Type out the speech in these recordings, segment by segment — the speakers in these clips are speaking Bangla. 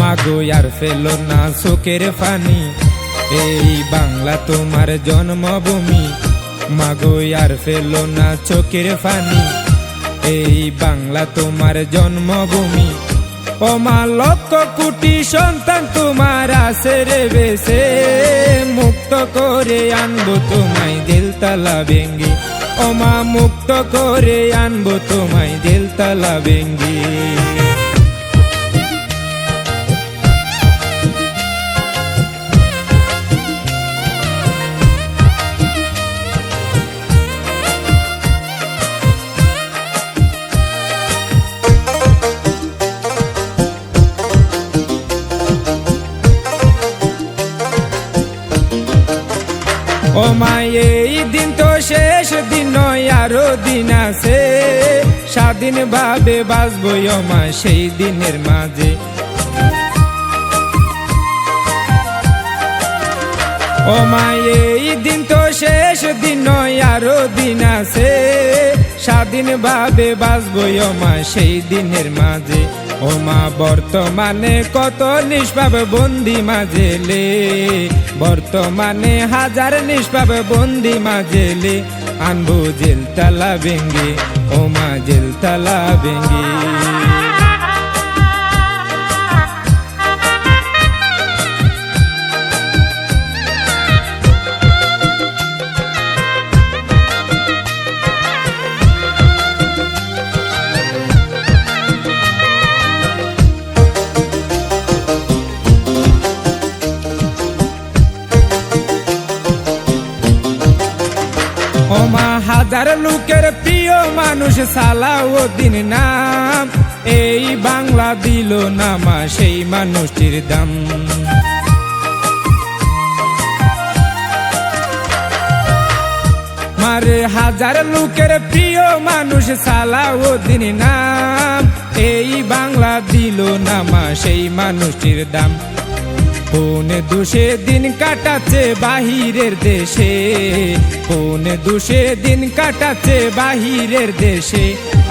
মাগো আর ফেল না চোখের ফানি। এই বাংলা তোমার জন্মভূমি। মাগো, আর ফেল না চোখের ফানি এই বাংলা তোমার জন্মভূমি। ও মা, লক্ষ কোটি সন্তান তোমার আছে রে বেসে মুক্ত করে আনব তোমায় দিলতলা ভেঙ্গি। ও মা, মুক্ত করে আনব তোমায় দিলতলা ভেঙ্গি। ও মাই এই দিন তো শেষ দিন নয়, আরও দিন আছে। স্বাধীন ভাবে বাঁচবো ও মা, সেই দিনের মাঝে। ও মা, এই দিন তো শেষ দিন নয়, আরও দিন আছে। স্বাধীন ভাবে বাঁচবো ও মা, সেই দিনের মাঝে। ও মা বর্তমানে কত নিষ্পাপ বন্দি মাঝেলে বর্তমানে হাজার নিষ্পাপ বন্দি মাঝেলে আনব জেলতলা বেঙ্গে ও মা জেলতলা ভেঙ্গে। ওমা হাজার লোকের প্রিয় মানুষ সালাউদ্দিন নাম। এই বাংলা দিল নামা সেই মানুষটির দাম। মারে, হাজার লোকের প্রিয় মানুষ সালাউদ্দিন নাম। এই বাংলা দিল নামা সেই মানুষটির দাম। কোন দুষে দিন কাটাচ্ছে বাহিরের দেশে? কোন দুষে দিন কাটাচ্ছে বাহিরের দেশে?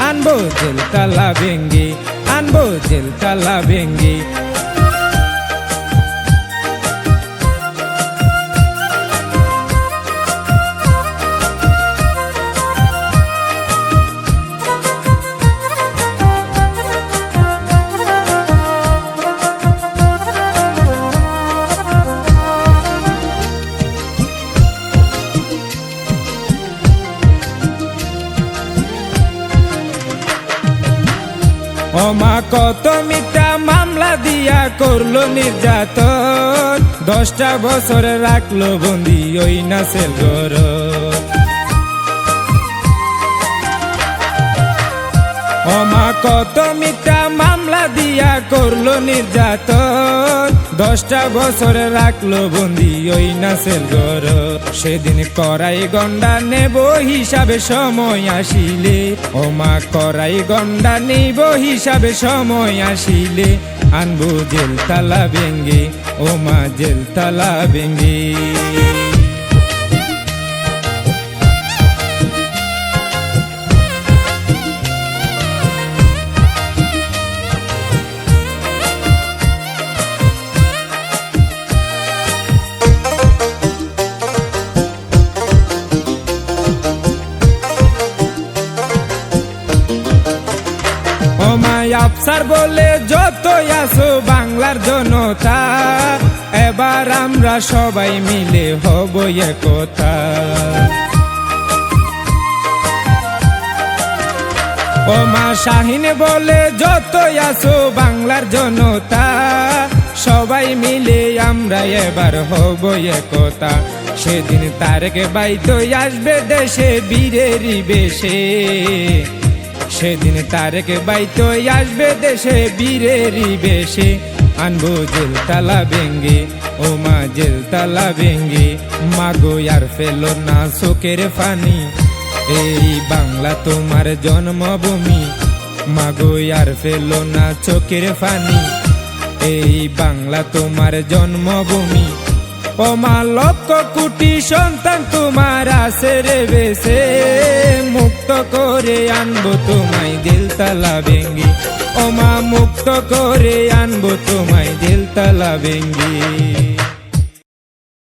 আনব জেলতালা ভেঙ্গে, আনব জেলতলা ভেঙ্গে অমা কত মিথ্যা মামলা দিয়া করল নির্যাতন। দশটা বছর রাখল বন্দি ওই নাসেল গর অমা কত মিথ্যা দিয়া করল নির্যাতন। দশটা বছর রাখল বন্দি ওই নাসেল গর সেদিন করাই গন্ডা নেব, হিসাবে সময় আসিলে। ওমা করাই গন্ডা নেব, হিসাবে সময় আসিলে। আনব জেল তালা ভেঙ্গে ওমা জেল তালা আফসার বলে যত আসো বাংলার জনতা, এবার আমরা সবাই মিলে হব একতা। ওমা শাহিন বলে যত আসো বাংলার জনতা, সবাই মিলে আমরা এবার হব একতা। সেদিন তারেকে বাইতো আসবে দেশে বীরেরই বেশে। সেদিন তারেকে বাইতো আসবে দেশে, বীরেরই বেশে। আনব জেল তালা ভেঙ্গে, ও মা জেল তালা ভেঙ্গে। মাগো আর ফেলো না চোখের ফানি। এই বাংলা তোমার জন্মভূমি। মাগো আর ফেলো না চোখের ফানি। এই বাংলা তোমার জন্মভূমি। ও মা লক্ষ কোটি সন্তান তোমার আছে রে মুক্ত করে আনব তোমায় দিলতলা ভেঙ্গি। ও মা মুক্ত করে আনব তোমায় দিলতলা ভেঙ্গি।